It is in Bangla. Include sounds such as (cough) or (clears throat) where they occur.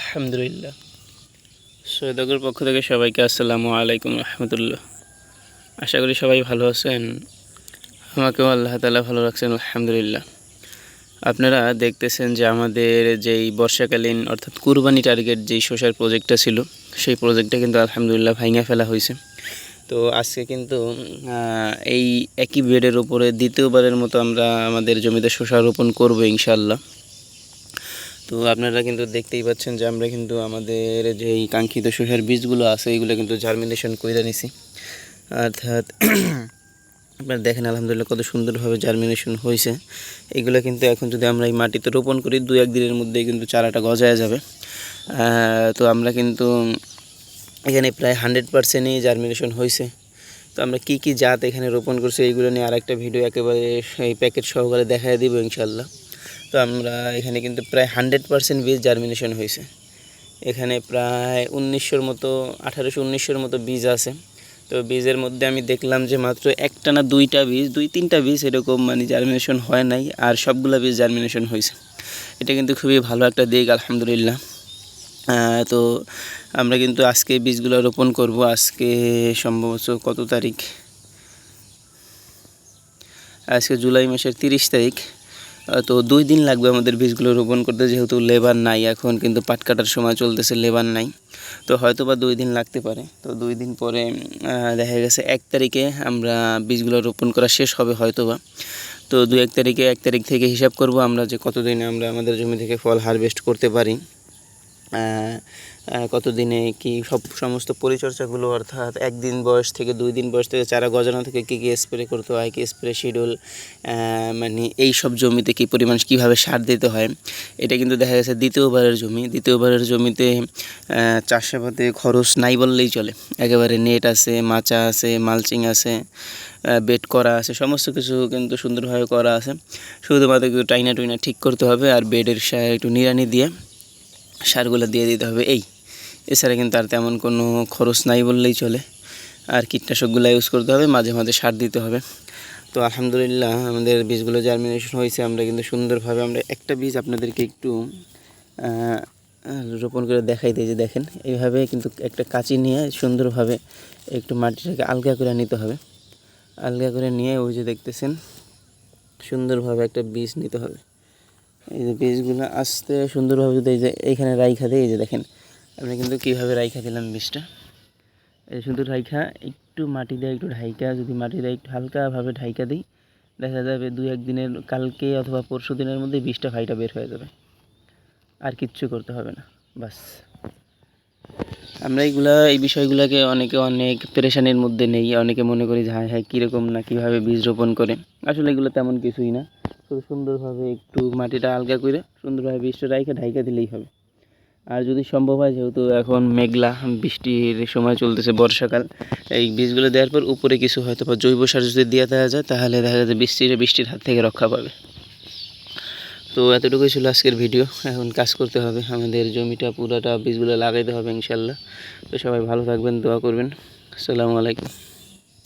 আলহামদুলিল্লাহ। সৈয়দগর পক্ষ থেকে সবাইকে আসসালামু আলাইকুম রহমতুল্লাহ। আশা করি সবাই ভালো আছেন। আমাকেও আল্লাহ তালা ভালো রাখছেন, আলহামদুলিল্লাহ। আপনারা দেখতেছেন যে আমাদের যেই বর্ষাকালীন অর্থাৎ কুরবানি টার্গেট যেই শসার প্রজেক্টটা ছিল, সেই প্রজেক্টটা কিন্তু আলহামদুলিল্লাহ ভাঙা ফেলা হয়েছে। তো আজকে কিন্তু এই একই বেডের উপরে দ্বিতীয়বারের মতো আমরা আমাদের জমিতে শসা রোপণ করব ইনশাল্লাহ তো আপনারা কিন্তু দেখতেই পাচ্ছেন যে আমরা কিন্তু আমাদের যে কাঙ্ক্ষিত শসার বীজগুলো আছে এইগুলো কিন্তু জার্মিনেশন করে নিছি। অর্থাৎ (clears throat) আপনারা দেখেন আলহামদুলিল্লাহ কত সুন্দরভাবে জার্মিনেশন হয়েছে। এগুলো কিন্তু এখন যদি আমরা এই মাটিতে রোপণ করি দু এক দিনের মধ্যেই কিন্তু চারাটা গজায় যাবে। তো আমরা কিন্তু এখানে প্রায় হান্ড্রেড পার্সেন্টই জার্মিনেশন হয়েছে। তো আমরা কি কি জাত এখানে রোপণ করছি এইগুলো নিয়ে আরেকটা ভিডিও একেবারে এই প্যাকেট সহকারে দেখায় দিব ইনশাল্লাহ তো আমরা এখানে কিন্তু প্রায় হান্ড্রেড পার্সেন্ট বীজ জার্মিনেশন হয়েছে। এখানে প্রায় উনিশশোর মতো, আঠারোশো উনিশশোর মতো বীজ আছে। তো বীজের মধ্যে আমি দেখলাম যে মাত্র একটা না দুইটা বীজ, দুই তিনটা বীজ এরকম মানে জার্মিনেশন হয় নাই আর সবগুলো বীজ জার্মিনেশন হয়েছে। এটা কিন্তু খুবই ভালো একটা দিক, আলহামদুলিল্লাহ। তো আমরা কিন্তু আজকে বীজগুলো রোপণ করব। আজকে সম্ভবত কত তারিখ? আজকে জুলাই মাসের তিরিশ তারিখ। তো দুই দিন লাগবে আমাদের বীজগুলো রোপণ করতে, যেহেতু লেবার নাই, এখন কিন্তু পাট কাটার সময় চলতেছে, লেবার নাই। তো হয়তো বা দুই দিন লাগতে পারে। তো দুই দিন পরে দেখা গেছে এক তারিখে আমরা বীজগুলো রোপণ করা শেষ হবে হয়তো বা তো দু এক তারিখে, এক তারিখ থেকে হিসাব করব আমরা যে কতদিনে আমরা আমাদের জমি থেকে ফল হারভেস্ট করতে পারি। কতদিনে কি সব সমস্ত পরিচর্যাগুলো অর্থাৎ একদিন বয়স থেকে, দুই দিন বয়স থেকে চারা গজানো থেকে কী কী স্প্রে করতে হয়, কী স্প্রে শিডিউল মানে এই সব জমিতে কী পরিমাণ কীভাবে সার দিতে হয়, এটা কিন্তু দেখা গেছে দ্বিতীয়বারের জমি। দ্বিতীয়বারের জমিতে চাষাবাদে খরচ নাই বললেই চলে। একেবারে নেট আছে, মাচা আছে মালচিং আছে বেড করা আছে, সমস্ত কিছু কিন্তু সুন্দরভাবে করা আছে। শুধুমাত্র একটু টাইনা টুইনা ঠিক করতে হবে আর বেডের একটু নিড়ানি দিয়ে সারগুলো দিয়ে দিতে হবে। এই, এছাড়া কিন্তু আর তেমন কোনো খরচ নাই বললেই চলে। আর কীটনাশকগুলো ইউজ করতে হবে, মাঝে মাঝে সার দিতে হবে। তো আলহামদুলিল্লাহ আমাদের বীজগুলো জার্মিনেশন হয়েছে। আমরা কিন্তু সুন্দরভাবে আমরা একটা বীজ আপনাদেরকে একটু রোপণ করে দেখাই দিই যে দেখেন, এইভাবে কিন্তু একটা কাঁচি নিয়ে সুন্দরভাবে একটু মাটিটাকে আলগা করে নিতে হবে। আলগা করে নিয়ে ওই যে দেখতেছেন, সুন্দরভাবে একটা বীজ নিতে হবে। এই যে বীজগুলো আস্তে সুন্দরভাবে যদি এই যে এইখানে রাইখা দিই, এই যে দেখেন, আমরা কিন্তু কীভাবে রাইখা দিলাম বীজটা? এই শুধু রাইখা, একটু মাটি দিয়ে একটু ঢাইকা, যদি মাটি দিয়ে একটু হালকাভাবে ঢাইকা দিই, দেখা যাবে দুই একদিনের কালকে অথবা পরশু দিনের মধ্যে বীজটা ভাইটা বের হয়ে যাবে। আর কিচ্ছু করতে হবে না, বাস। আমরা এইগুলা এই বিষয়গুলোকে অনেকে অনেক পেরেশানির মধ্যে নেই, অনেকে মনে করি যে হ্যাঁ হ্যাঁ কীরকম না, কীভাবে বীজ রোপণ করে আসলে এগুলো তেমন কিছুই না। শুধু সুন্দরভাবে একটু মাটিটা আলগা করে সুন্দরভাবে বীজটা রাইখে ঢাইকা দিলেই হবে। আর যদি সম্ভব হয়, যেহেতু এখন মেঘলা, বৃষ্টির সময় চলতেছে বর্ষাকাল, এই বীজগুলো দেওয়ার পর উপরে কিছু হয়তো বা জৈব সার যদি দিয়ে দেওয়া যায়, তাহলে দেখা যায় বৃষ্টির বৃষ্টির হাত থেকে রক্ষা পাবে। তো এতটুকুই ছিল আজকের ভিডিও। এখন কাজ করতে হবে, আমাদের জমিটা পুরাটা বীজগুলো লাগাইতে হবে ইনশাল্লাহ। তো সবাই ভালো থাকবেন, দোয়া করবেন। আসসালামু আলাইকুম।